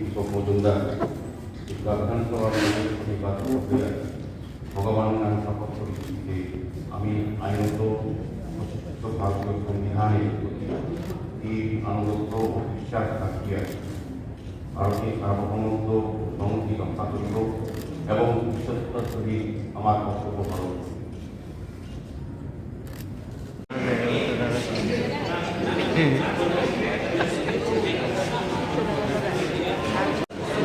দীপক মজুমদার নির্বাচন প্রক্রিয়ায় ভগবানের নামে শপথ করেছি যে আমি আইনত প্রতিষ্ঠিত ভারতীয় সংবিধানের প্রতি এই আনুগত্য ও বিশ্বাস রাখিয়া ভারতীয় সার্বভৌমত্ব সংহতি রক্ষা করিব এবং বিশ্বস্ততার সহিত আমার কর্তব্য পালন করিব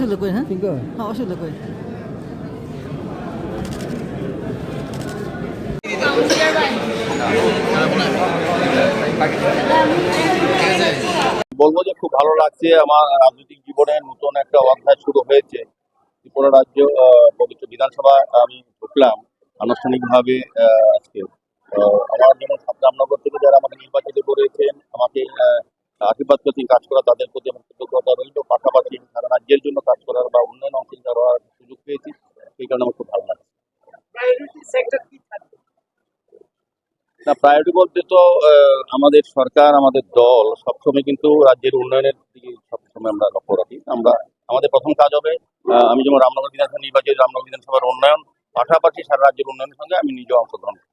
অসুবিধা কই হ্যাঁ হ্যাঁ অসুবিধা কই বলব যে খুব ভালো লাগছে আমার রাজনৈতিক জীবনে নতুন একটা অধ্যায় শুরু হয়েছে। ত্রিপুরা রাজ্য আহ, পবিত্র বিধানসভা আমি ঢুকলাম আনুষ্ঠানিকভাবে আহ, আজকে। আহ, আমার যেমন রামনগর থেকে যারা আমাকে নির্বাচিত করেছেন আমাকে আহ, আশীর্বাদ করছেন কাজ করা তাদের প্রতি আমার কৃতজ্ঞতা রইল পাশাপাশি সারা রাজ্যের জন্য কাজ করার বা উন্নয়ন অংশীদার হওয়ার সুযোগ পেয়েছি সেই কারণে আমার খুব ভালো লাগে। না প্রায়োরিটি বলতে তো আমাদের সরকার আমাদের দল সবসময় কিন্তু রাজ্যের উন্নয়নের দিকে সবসময় আমরা লক্ষ্য রাখি। আমরা আমাদের প্রথম কাজ হবে আমি যেমন রামনগর বিধানসভা নির্বাচিত রামনগর বিধানসভার উন্নয়ন পাশাপাশি সারা রাজ্যের উন্নয়নের সঙ্গে আমি নিজেও অংশগ্রহণ করি।